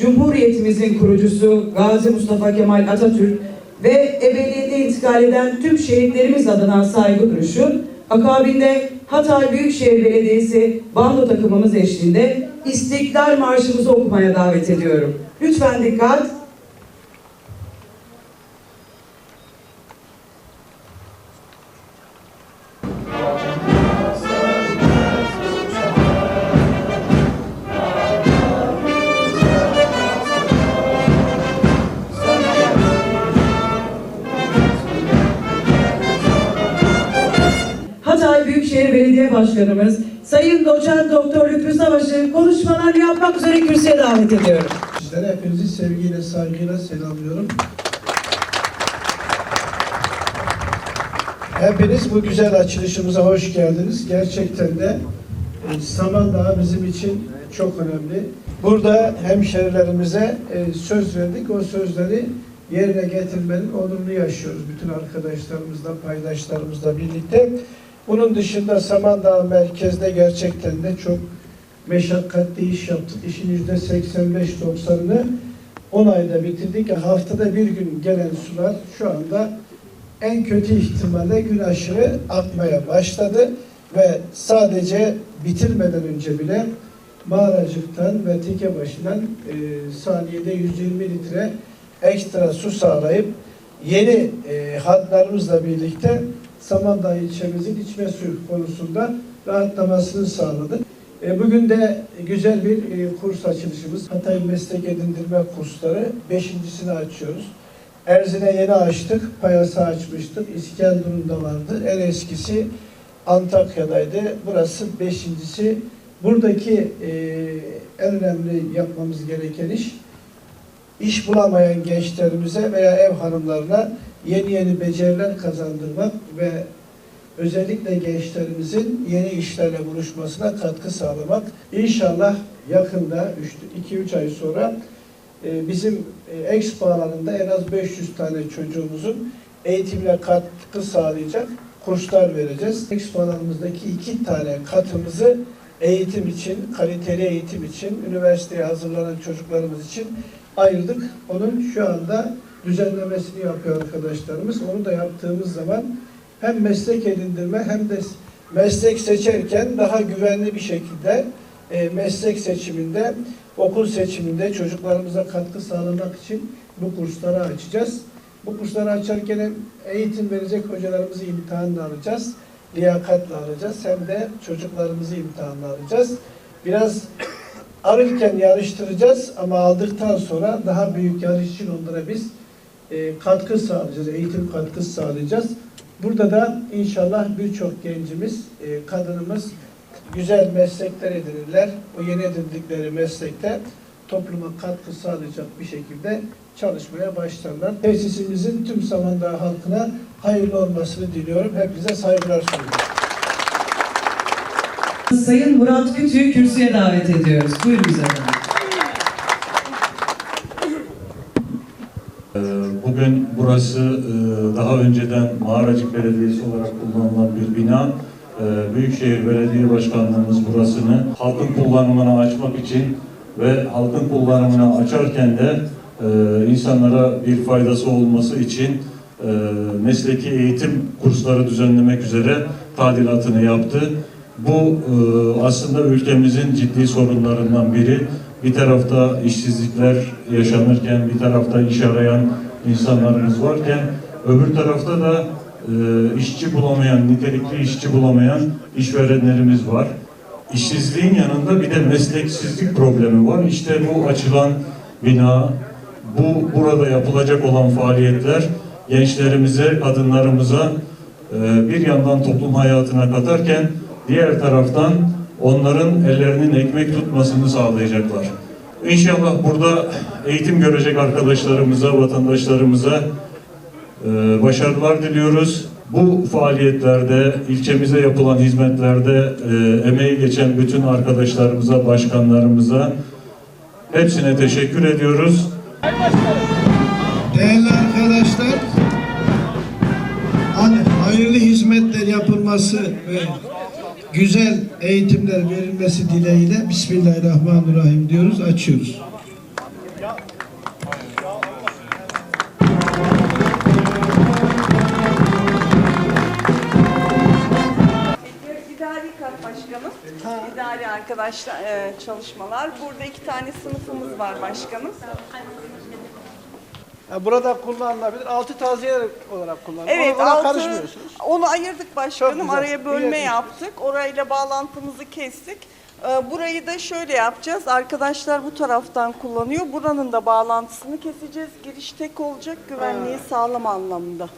Cumhuriyetimizin kurucusu Gazi Mustafa Kemal Atatürk ve ebediyete intikal eden tüm şehitlerimiz adına saygı duruşu, akabinde Hatay Büyükşehir Belediyesi bando takımımız eşliğinde İstiklal Marşımızı okumaya davet ediyorum. Lütfen dikkat. Belediye Başkanımız Sayın Doçent Doktor Lütfü Savaş'ı konuşmalarını yapmak üzere kürsüye davet ediyorum. Sizlere hepinizi sevgiyle, saygıyla selamlıyorum. Hepiniz bu güzel açılışımıza hoş geldiniz. Gerçekten de e, Samandağ bizim için çok önemli. Burada hemşerilerimize e, söz verdik. O sözleri yerine getirmenin onurunu yaşıyoruz. Bütün arkadaşlarımızla, paydaşlarımızla birlikte. Bunun dışında Samandağ merkezde gerçekten de çok meşakkatli iş yaptık. İşin yüzde 85-90'ını 10 ayda bitirdik. Haftada bir gün gelen sular şu anda en kötü ihtimalle gün aşırı akmaya başladı ve sadece bitirmeden önce bile Mağaracık'tan ve Tekebaşı'dan e, saniyede 120 litre ekstra su sağlayıp yeni e, hatlarımızla birlikte Samandağ ilçemizin içme suyu konusunda rahatlamasını sağladık. E, Bugün de güzel bir e, kurs açılışımız. Hatay Meslek Edindirme Kursları beşincisini açıyoruz. Erzin'e yeni açtık, Payas'a açmıştık. İskenderun'da vardı. En eskisi Antakya'daydı. Burası beşincisi. Buradaki e, en önemli yapmamız gereken iş, iş bulamayan gençlerimize veya ev hanımlarına yeni yeni beceriler kazandırmak ve özellikle gençlerimizin yeni işlerle buluşmasına katkı sağlamak. İnşallah yakında 2-3 ay sonra e, bizim e, Expo alanında en az 500 tane çocuğumuzun eğitimine katkı sağlayacak kurslar vereceğiz. Expo alanımızdaki iki tane katımızı eğitim için, kaliteli eğitim için, üniversiteye hazırlanan çocuklarımız için ayırdık. Onun şu anda düzenlemesini yapıyor arkadaşlarımız. Onu da yaptığımız zaman hem meslek edindirme hem de meslek seçerken daha güvenli bir şekilde e, meslek seçiminde, okul seçiminde çocuklarımıza katkı sağlamak için bu kursları açacağız. Bu kursları açarken hem eğitim verecek hocalarımızı imtihanla alacağız, liyakatla alacağız hem de çocuklarımızı imtihanla alacağız. Biraz alırken yarıştıracağız ama aldıktan sonra daha büyük yarış için onlara biz e, katkı sağlayacağız, eğitim katkısı sağlayacağız. Burada da inşallah birçok gencimiz, e, kadınımız güzel meslekler edinirler. O yeni edindikleri meslekte topluma katkı sağlayacak bir şekilde çalışmaya başlarlar. Tesisimizin tüm Samandağ halkına hayırlı olmasını diliyorum. Hepinize saygılar sunuyorum. Sayın Murat Kütü'yü kürsüye davet ediyoruz. Buyurunuz efendim. Bugün burası e, daha önceden Mağaracık Belediyesi olarak kullanılan bir bina. Ee, Büyükşehir Belediye Başkanlığımız burasını halkın kullanımına açmak için ve halkın kullanımına açarken de e, insanlara bir faydası olması için e, mesleki eğitim kursları düzenlemek üzere tadilatını yaptı. Bu e, aslında ülkemizin ciddi sorunlarından biri. Bir tarafta işsizlikler yaşanırken, bir tarafta iş arayan insanlarımız varken, öbür tarafta da e, işçi bulamayan, nitelikli işçi bulamayan işverenlerimiz var. İşsizliğin yanında bir de mesleksizlik problemi var. İşte bu açılan bina, bu burada yapılacak olan faaliyetler gençlerimize, kadınlarımıza e, bir yandan toplum hayatına katarken diğer taraftan onların ellerinin ekmek tutmasını sağlayacaklar. İnşallah burada eğitim görecek arkadaşlarımıza, vatandaşlarımıza e, başarılar diliyoruz. Bu faaliyetlerde, ilçemize yapılan hizmetlerde e, emeği geçen bütün arkadaşlarımıza, başkanlarımıza hepsine teşekkür ediyoruz. Değerli arkadaşlar, hani hayırlı hizmetler yapılması ve güzel eğitimler verilmesi dileğiyle Bismillahirrahmanirrahim diyoruz, açıyoruz. başkanım. Ha. İdari arkadaşlar e, çalışmalar. Burada iki tane sınıfımız var başkanım. Ha, burada kullanılabilir. Altı taziye olarak kullanılır. Evet, Ona, ona altı, karışmıyorsunuz. onu ayırdık başkanım. Araya bölme yaptık. Orayla bağlantımızı kestik. Ee, Burayı da şöyle yapacağız. Arkadaşlar bu taraftan kullanıyor. Buranın da bağlantısını keseceğiz. Giriş tek olacak. Güvenliği sağlam anlamında.